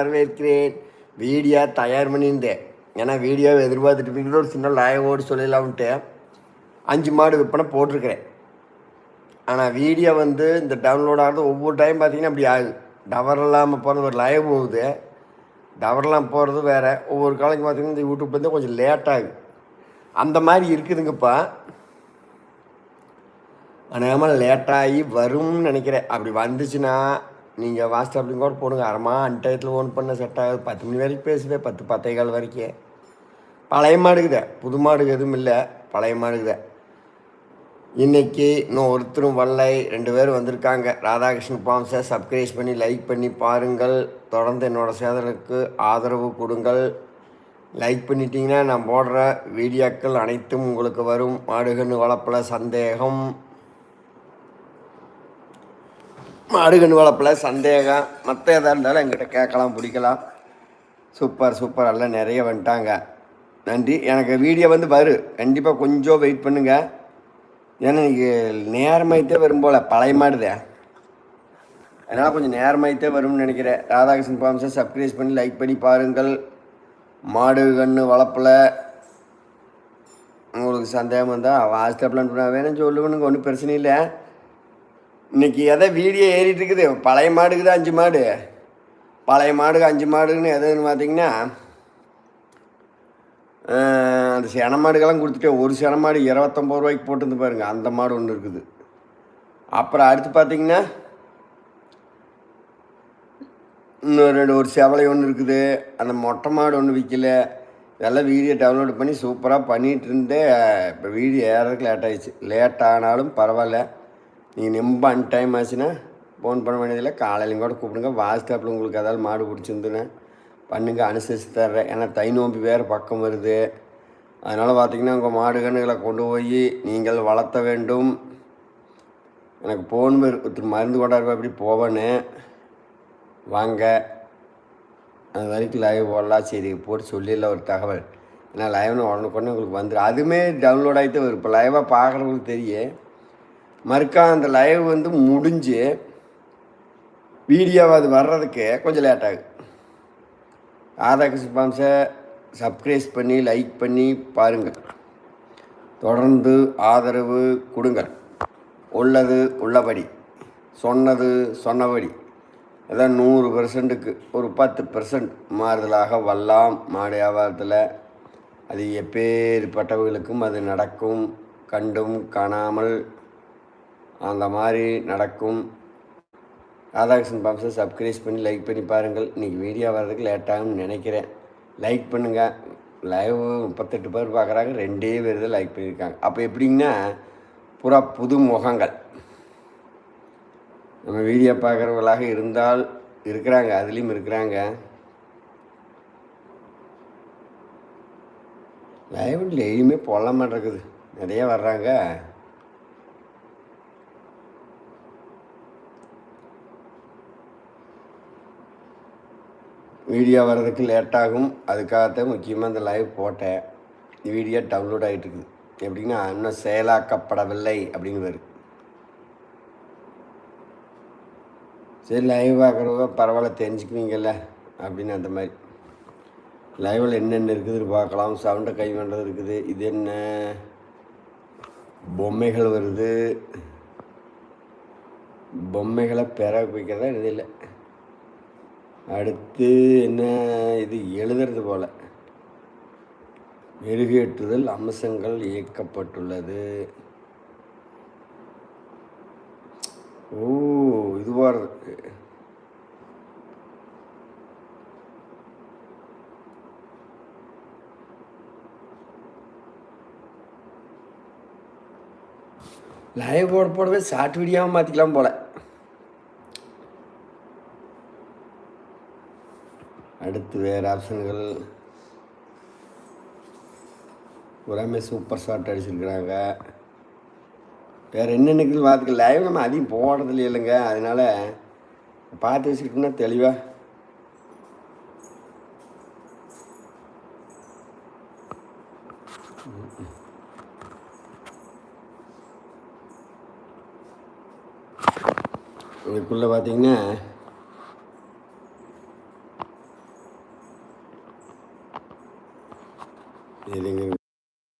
வரவேற்கிறேன். வீடியோ தயார் பண்ணியிருந்தேன். ஏன்னா வீடியோவை எதிர்பார்த்துட்டு இருக்கீங்களோ ஒரு சின்ன லாயவோடு சொல்லலாம்ன்ட்டு அஞ்சு மாடு விற்பனை போட்டிருக்கிறேன். ஆனால் வீடியோ வந்து இந்த டவுன்லோட் ஆகிறது ஒவ்வொரு டைம் பார்த்தீங்கன்னா அப்படி ஆகுது. டவர் இல்லாமல் போகிறது ஒரு லைவ் போகுது. டவர்லாம் போகிறது வேறு. ஒவ்வொரு காலைக்கு பார்த்தீங்கன்னா இந்த யூடியூப் வந்து கொஞ்சம் லேட் ஆகுது. அந்த மாதிரி இருக்குதுங்கப்பா. அநேகமாக லேட்டாகி வரும்னு நினைக்கிறேன். அப்படி வந்துச்சுன்னா நீங்கள் வாட்ஸ்அப்லையும் கூட போடுங்க. அரைமா அன்டயத்தில் ஓன் பண்ண செட் ஆகுது. பத்து மணி வரைக்கும் பேசுவேன் பத்து பத்தே கால் வரைக்கும். பழைய மாடுக்குதே புது மாடுக்கு எதுவும் இல்லை. பழைய மாடுக்குதே இன்றைக்கி இன்னும் ஒருத்தரும் வரலை. ரெண்டு பேரும் வந்திருக்காங்க. ராதாகிருஷ்ணன் பாம்ஸை சப்ஸ்கிரைப் பண்ணி லைக் பண்ணி பாருங்கள். தொடர்ந்து என்னோடய சேதலுக்கு ஆதரவு கொடுங்கள். லைக் பண்ணிட்டீங்கன்னா நான் போடுற வீடியோக்கள் அனைத்தும் உங்களுக்கு வரும். மாடுகன்னு வளர்ப்பில் சந்தேகம். மாடுகன்று வளர்ப்பில் சந்தேகம். மற்ற எதாக இருந்தாலும் எங்கிட்ட கேட்கலாம் பிடிக்கலாம். Super super. எல்லாம் நிறைய வந்துட்டாங்க. நன்றி. எனக்கு வீடியோ வந்து வரும் கண்டிப்பாக கொஞ்சம் வெயிட் பண்ணுங்கள் ஏன்னா இன்றைக்கி நேரமாயிட்டே வரும் போல். பழைய மாடுதே. அதனால் கொஞ்சம் நேரமாயிட்டே வரும்னு நினைக்கிறேன். ராதாகிருஷ்ணன் பாம்ஸை சப்ஸ்கிரைப் பண்ணி லைக் பண்ணி பாருங்கள். மாடு கன்று வளர்ப்பில் உங்களுக்கு சந்தேகம் வந்தால் வாட்ஸ்அப்பில் வேணும் சொல்லுவேனுங்க. ஒன்றும் பிரச்சனை இல்லை. இன்றைக்கி எதை வீடியோ ஏறிட்டு இருக்குது? பழைய மாடுக்கு தான் அஞ்சு மாடு. பழைய மாடுக்கு அஞ்சு மாடுன்னு எதுன்னு பார்த்தீங்கன்னா அந்த சென மாடுக்கெல்லாம் கொடுத்துட்டு ஒரு சென மாடு இருபத்தொம்பது ரூபாய்க்கு போட்டுருந்து பாருங்க. அந்த மாடு ஒன்று இருக்குது. அப்புறம் அடுத்து பார்த்தீங்கன்னா இன்னும் ரெண்டு ஒரு செவலை ஒன்று இருக்குது. அந்த மொட்டை மாடு ஒன்று விற்கல இதெல்லாம் வீடியோ டவுன்லோட் பண்ணி சூப்பராக பண்ணிகிட்டு இருந்தே இப்போ வீடியோ ஏறதுக்கு லேட் ஆயிடுச்சு. லேட் ஆனாலும் பரவாயில்ல. நீங்கள் ரொம்ப அன் டைம் ஆச்சுன்னா ஃபோன் பண்ண வேண்டியதில்லை. காலையிலையும் கூட கூப்பிடுங்க. வாட்ஸ்அப்பில் உங்களுக்கு ஏதாவது மாடு பிடிச்சிருந்துன்னு பண்ணுங்க. அனுசரித்து தர்றேன். ஏன்னா தை நோம்பி வேறு பக்கம் வருது. அதனால் பார்த்தீங்கன்னா உங்கள் மாடு கன்றுகளை கொண்டு போய் நீங்கள் வளர்த்த வேண்டும். எனக்கு போன் ஒருத்தர் மருந்து கொண்டாடுற எப்படி போவேன்னு. வாங்க. அது வரைக்கும் லைவ் போடலாம். சரி போட்டு சொல்லிடல ஒரு தகவல். ஏன்னா லைவ்னு உடனுக்குடனே உங்களுக்கு வந்துடும் அதுவுமே டவுன்லோட் ஆகிட்டு வரும். இப்போ லைவாக பார்க்குறவங்களுக்கு தெரியும். மறுக்கா அந்த லைவ் வந்து முடிஞ்சு வீடியோவை அது வர்றதுக்கு கொஞ்சம் லேட் ஆகும் ராதாகிருஷ்ண பாம்ஸை பண்ணி லைக் பண்ணி பாருங்கள் தொடர்ந்து ஆதரவு கொடுங்கள். உள்ளது உள்ளபடி சொன்னது சொன்னபடி. அதான் நூறு பெர்சன்ட்டுக்கு ஒரு பத்து பெர்சன்ட் மாறுதலாக வரலாம் மாடு வியாபாரத்தில் அது எப்பேற்பட்டவர்களுக்கும் அது நடக்கும். கண்டும் காணாமல் அந்த மாதிரி நடக்கும். ராதாகிருஷ்ணன் பம்சை சப்ஸ்கிரைஸ் பண்ணி லைக் பண்ணி பாருங்கள். இன்றைக்கி வீடியோ வர்றதுக்கு லேட்டாகும்னு நினைக்கிறேன். லைக் பண்ணுங்கள் லைவ் முப்பத்தெட்டு பேர் பார்க்குறாங்க ரெண்டே பேர் தான் லைக் பண்ணியிருக்காங்க அப்போ எப்படிங்கன்னா புறா புது முகங்கள். நம்ம வீடியோ பார்க்குறவங்களாக இருந்தால் இருக்கிறாங்க. அதுலேயும் இருக்கிறாங்க. லைவ் டெய்லியுமே போட மாட்டேங்குது நிறைய வர்றாங்க. வீடியோ வர்றதுக்கு லேட்டாகும். அதுக்காகத்தான் முக்கியமாக இந்த லைவ் போட்டேன். வீடியோ டவுன்லோட் ஆகிட்டு இருக்குது எப்படின்னா இன்னும் செயலாக்கப்படவில்லை அப்படிங்கிறது சரி லைவ் பார்க்குறவங்க பரவாயில்ல தெரிஞ்சுக்குவீங்கல்ல அப்படின்னு அந்த மாதிரி. லைவில் என்னென்ன இருக்குதுன்னு பார்க்கலாம். சவுண்டை கை பண்ணுறது இருக்குது. இது என்ன? பொம்மைகள் வருது. பொம்மைகளை பெற வைக்கிறதா? இது இல்லை. அடுத்து என்ன இது? எழுதுறது போல். மெருகேற்றுதல் அம்சங்கள் இயக்கப்பட்டுள்ளது. ஓ இதுவாக இருக்கு லைவ் போட போடவே ஷார்ட் வீடியோவாக மாற்றிக்கலாம் போல. அடுத்து வேறு ஆப்ஷன்கள். பூராமே சூப்பர் ஷாட் அடிச்சிருக்கிறாங்க. வேறு என்னென்ன பார்த்துக்க லைவ் நம்ம அதிகம் போடுறது இல்லைங்க அதனால் பார்த்து வச்சுருக்கோம்னா தெளிவாக இதுக்குள்ளே பார்த்தீங்கன்னா Gelingen